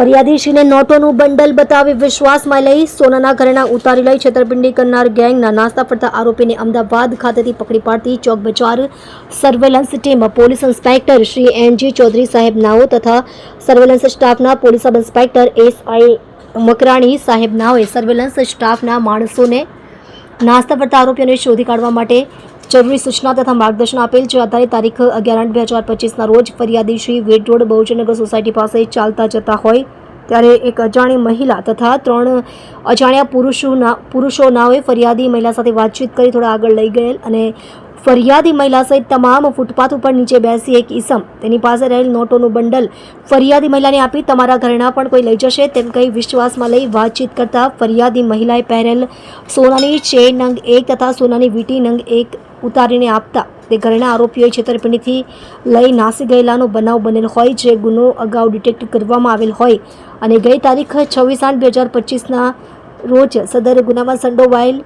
ફરિયાદીશીને નોટોનું bundle બતાવી વિશ્વાસમાં લઈ સોનાના ઘરેણા ઉતારી લઈ છેતરપિંડી કરનાર ગેંગના નાસ્તા ફરતા આરોપીને અમદાવાદ ખાતેથી પકડી પાડતી Chowk Bazaar surveillance team police inspector Shri N G Chaudhary સાહેબ નાઓ તથા સર્વેલન્સ સ્ટાફના police sub inspector S I Makrani સાહેબ નાઓએ સર્વેલન્સ સ્ટાફના માણસોને નાસ્તા ફરતા આરોપીઓને શોધી કાઢવા માટે જરૂરી સૂચના તથા માર્ગદર્શન આપેલ છે. આધારે તારીખ અગિયાર બે હજાર પચીસના રોજ ફરિયાદી શ્રી વેટ રોડ બહુજનગર સોસાયટી પાસે ચાલતા જતા હોય ત્યારે એક અજાણી મહિલા તથા ત્રણ અજાણ્યા પુરુષોના પુરુષો નાઓએ ફરિયાદી મહિલા સાથે વાતચીત કરી થોડા આગળ લઈ ગયેલ અને ફરિયાદી મહિલા સહિત તમામ ફૂટપાથ ઉપર નીચે બેસી એક ઈસમ તેની પાસે રહેલ નોટોનું બંડલ ફરિયાદી મહિલાને આપી તમારા ઘરેણા પણ કોઈ લઈ જશે તેમ કહી વિશ્વાસમાં લઈ વાતચીત કરતા ફરિયાદી મહિલાએ પહેરેલ સોનાની ચેન નંગ એક તથા સોનાની વીટી નંગ એક ઉતારીને આપતા. તે ઘરેણા આરોપીઓએ છેતરપિંડીથી લઈ નાસી ગયેલાનો બનાવ બનેલ હોય જે ગુનો અગાઉ ડિટેક્ટ કરવામાં આવેલ હોય. અને ગઈ તારીખ છવ્વીસ આઠ બે હજાર પચીસના રોજ સદર ગુનામાં સંડોવાયેલ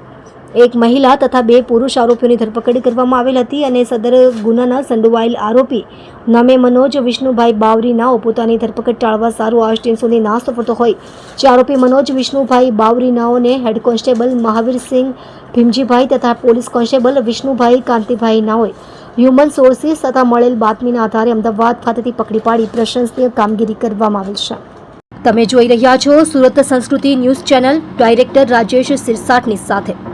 એક મહિલા તથા બે પુરુષ આરોપીઓની ધરપકડ કરવામાં આવેલ હતી અને સદર ગુનાના સંડોવાયેલ આરોપી નામે મનોજ વિષ્ણુભાઈ બાવરી નાઓ પોતાની ધરપકડ ટાળવા સારું આઠ ટીમસોની નાસ્તો પડતો હોય જે આરોપી મનોજ વિષ્ણુભાઈ બાવરી નાઓને હેડ કોન્સ્ટેબલ મહાવીરસિંહ ભીમજીભાઈ તથા પોલીસ કોન્સ્ટેબલ વિષ્ણુભાઈ કાંતિભાઈ નાઓએ હ્યુમન સોર્સિસ તથા મળેલ બાતમીના આધારે અમદાવાદ ખાતેથી પકડી પાડી પ્રશંસનીય કામગીરી કરવામાં આવેલ છે. તમે જોઈ રહ્યા છો Surat Sanskriti news channel, director Rajesh સિરસાટની સાથે.